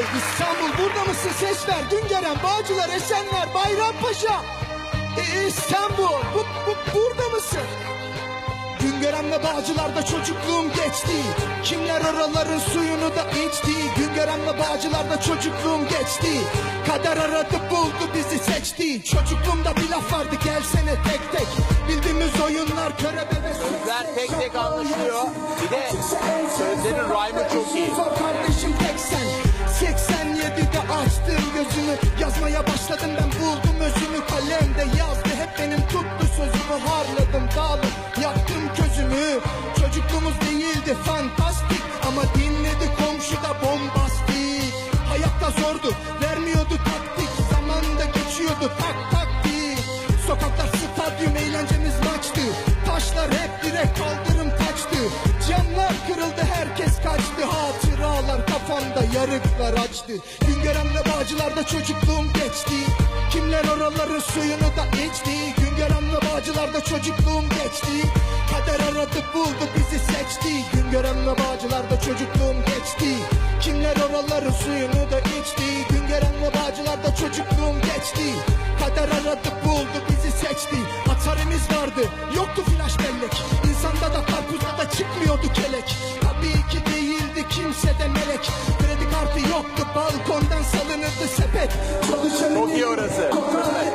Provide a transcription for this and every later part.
İstanbul burada mısın? Ses ver. Güngören Bağcılar Esenler Bayrampaşa. E, İstanbul bu, bu, burada mısın? Güngören'le Bağcılar'da çocukluğum geçti. Kimler oraların suyunu da içti? Güngören'le Bağcılar'da çocukluğum geçti. Kader aradı buldu bizi seçti. Çocukluğumda bir laf vardı gelsene tek tek. Bildiğimiz oyunlar körebe ve Sözler tek tek anlaşılıyor. Bir de sözlerin rhyme'ı çok iyi. Benim tuttu sözümü Harladım dağılım yaktım közümü Çocukluğumuz değildi fantastik. Ama dinledi komşuda bombastik. Hayatta zordu vermiyordu taktik. Zamanda geçiyordu tak taktik. Sokaklar stadyum eğlencemiz maçtı. Taşlar hep direkt kaldırım yarıklar açtı. Güngören'le Bağcılar'da çocukluğum geçti. Kimler oraların suyunu da içti? Güngören'le Bağcılar'da çocukluğum geçti. Kader aradı buldu bizi seçti. Güngören'le Bağcılar'da çocukluğum geçti. Kimler oraların suyunu da içti? Güngören'le Bağcılar'da çocukluğum geçti. Kader aradı buldu bizi seçti. Atarimiz vardı yoktu flash bellek. İnsanda da karpuzda da çıkmıyordu kelek. Tabii ki değildi kimse de melek Çok iyi orası.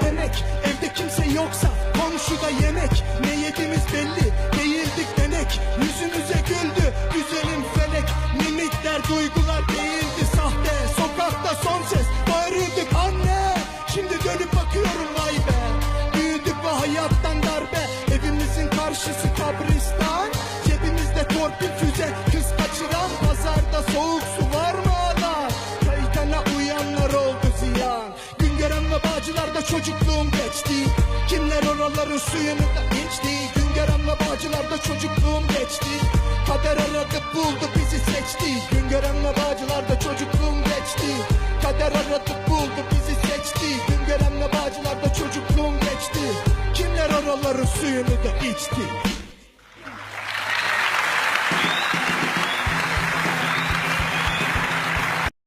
demek. Evde kimse yoksa komşuda yemek. Ne yediğimiz belli değildik denek Yüzümüze güldü güzelim felek. Mimikler duygular değildi sahte. Sokakta son ses bağırırdık anne. Şimdi dönüp bakıyorum vay be. Büyüdük ve hayattan darbe. Evimizin karşısı çocukluğum geçti. Kimler oraların suyunu da içti. Güngören ve Bağcılar'da çocukluğum geçti. Kader aradı buldu bizi seçti. Güngören ve Bağcılar'da çocukluğum geçti. Kader aradı buldu bizi seçti. Güngören ve Bağcılar'da çocukluğum geçti. Kimler oraların suyunu da içti